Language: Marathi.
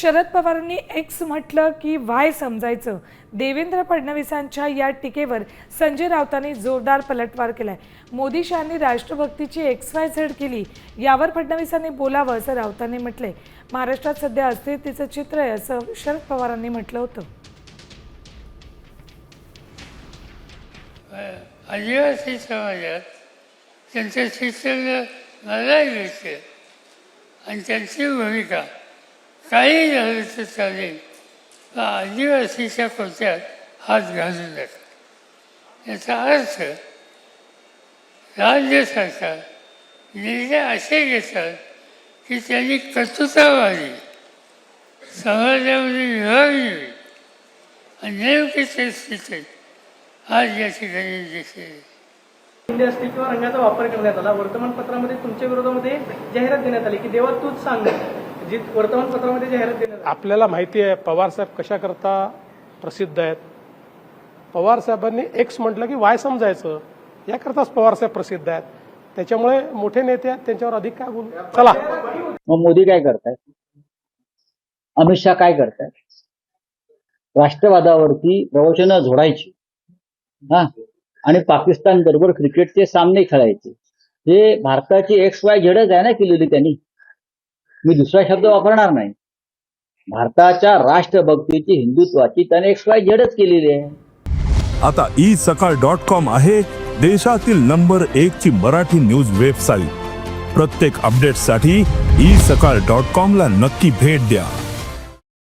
शरद पवारांनी एक्स म्हटलं की वाय समजायचं. देवेंद्र फडणवीसांच्या या टीकेवर संजय राऊतांनी जोरदार पलटवार केलाय. मोदी शहांनी राष्ट्रभक्तीची एक्स वाय झेड केली. यावर फडणवीसांनी बोलावं असं राऊतांनी म्हटलंय. महाराष्ट्रात सध्या अस्थिरतेचं चित्र आहे असं शरद पवारांनी म्हटलं होतं. आदिवासी समाजात त्यांचं शिक्षण आणि त्यांची भूमिका. काही झालं तर चालेल आदिवासीच्या कोत्यात हात घालू नका. याचा अर्थ राज्य सरकार निर्णय असे घेतात की त्यांनी कर्तृत्ववादी समाजामध्ये विभागली आणि नेमकी ते स्थितीत आज या ठिकाणी दिसेल इंडिया स्टिक रंगाचा वापर करण्यात आला. वर्तमानपत्रामध्ये तुमच्या विरोधामध्ये जाहिरात देण्यात आली की देवा तूच सांग जी वर्तमानपत्रामध्ये जाहिरात देण्यात आली. आपल्याला माहिती आहे पवारसाहेब कशाकरता प्रसिद्ध आहेत? पवारसाहेबांनी एक्स म्हटलं की वाय समजायचं. याकरताच पवारसाहेब प्रसिद्ध आहेत. त्याच्यामुळे मोठे नेते आहेत त्यांच्यावर अधिक काय बोलू? चला. मग मोदी काय करतायत? अमित शहा काय करतायत? राष्ट्रवादावरती प्रवचनं झोडायची. हा? आणि पाकिस्तान बरोबर क्रिकेटचे सामने खेळायचे. हे भारताची एक्स वाय झेडच आहे ना केलेली त्यांनी? मी दुसरा शब्द वापरणार नाही. भारताच्या राष्ट्रभक्तीची हिंदुत्वाची त्याने एक्स वाय झेडच केलेली आहे. आता ई सकाळ डॉट कॉम आहे देशातील नंबर एक ची मराठी न्यूज वेबसाईट. प्रत्येक अपडेटसाठी ई सकाळ डॉट कॉम ला नक्की भेट द्या.